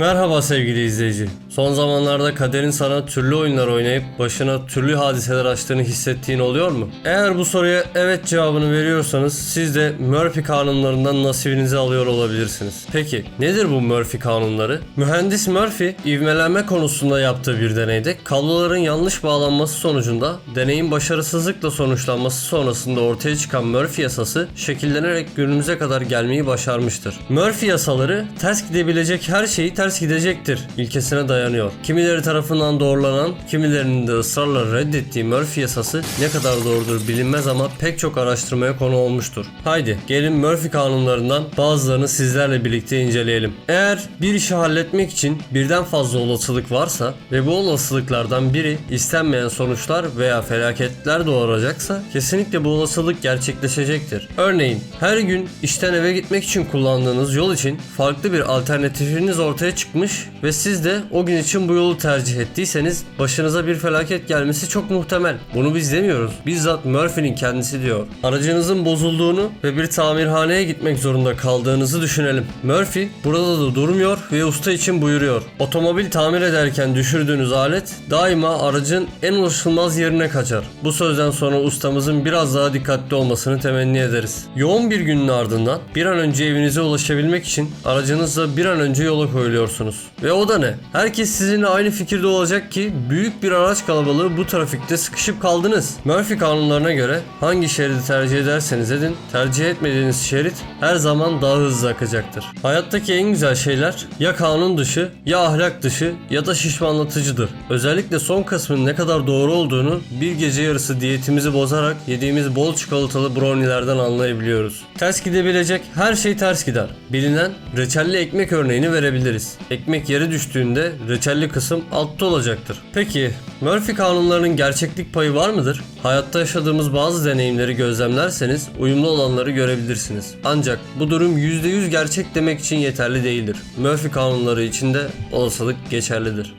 Merhaba sevgili izleyici. Son zamanlarda kaderin sana türlü oyunlar oynayıp başına türlü hadiseler açtığını hissettiğin oluyor mu? Eğer bu soruya evet cevabını veriyorsanız siz de Murphy kanunlarından nasibinizi alıyor olabilirsiniz. Peki nedir bu Murphy kanunları? Mühendis Murphy ivmelenme konusunda yaptığı bir deneyde kabloların yanlış bağlanması sonucunda deneyin başarısızlıkla sonuçlanması sonrasında ortaya çıkan Murphy yasası şekillenerek günümüze kadar gelmeyi başarmıştır. Murphy yasaları ters gidebilecek her şeyi ters gidecektir ilkesine dayanıyor. Kimileri tarafından doğrulanan, kimilerinin de ısrarla reddettiği Murphy yasası ne kadar doğrudur bilinmez ama pek çok araştırmaya konu olmuştur. Haydi gelin Murphy kanunlarından bazılarını sizlerle birlikte inceleyelim. Eğer bir işi halletmek için birden fazla olasılık varsa ve bu olasılıklardan biri istenmeyen sonuçlar veya felaketler doğuracaksa kesinlikle bu olasılık gerçekleşecektir. Örneğin her gün işten eve gitmek için kullandığınız yol için farklı bir alternatifiniz ortaya çıkmış ve siz de o gün için bu yolu tercih ettiyseniz başınıza bir felaket gelmesi çok muhtemel. Bunu biz demiyoruz. Bizzat Murphy'nin kendisi diyor. Aracınızın bozulduğunu ve bir tamirhaneye gitmek zorunda kaldığınızı düşünelim. Murphy burada da durmuyor ve usta için buyuruyor. Otomobil tamir ederken düşürdüğünüz alet daima aracın en ulaşılmaz yerine kaçar. Bu sözden sonra ustamızın biraz daha dikkatli olmasını temenni ederiz. Yoğun bir günün ardından bir an önce evinize ulaşabilmek için aracınızla bir an önce yola koyuluyorsunuz. Ve o da ne? Herkes sizinle aynı fikirde olacak ki büyük bir araç kalabalığı bu trafikte sıkışıp kaldınız. Murphy kanunlarına göre hangi şeridi tercih ederseniz edin, tercih etmediğiniz şerit her zaman daha hızlı akacaktır. Hayattaki en güzel şeyler ya kanun dışı, ya ahlak dışı ya da şişmanlatıcıdır. Özellikle son kısmın ne kadar doğru olduğunu bir gece yarısı diyetimizi bozarak yediğimiz bol çikolatalı brownie'lerden anlayabiliyoruz. Ters gidebilecek her şey ters gider. Bilinen reçelli ekmek örneğini verebiliriz. Ekmek yere düştüğünde reçelli kısım altta olacaktır. Peki Murphy kanunlarının gerçeklik payı var mıdır? Hayatta yaşadığımız bazı deneyimleri gözlemlerseniz uyumlu olanları görebilirsiniz. Ancak bu durum %100 gerçek demek için yeterli değildir. Murphy kanunları için de olasılık geçerlidir.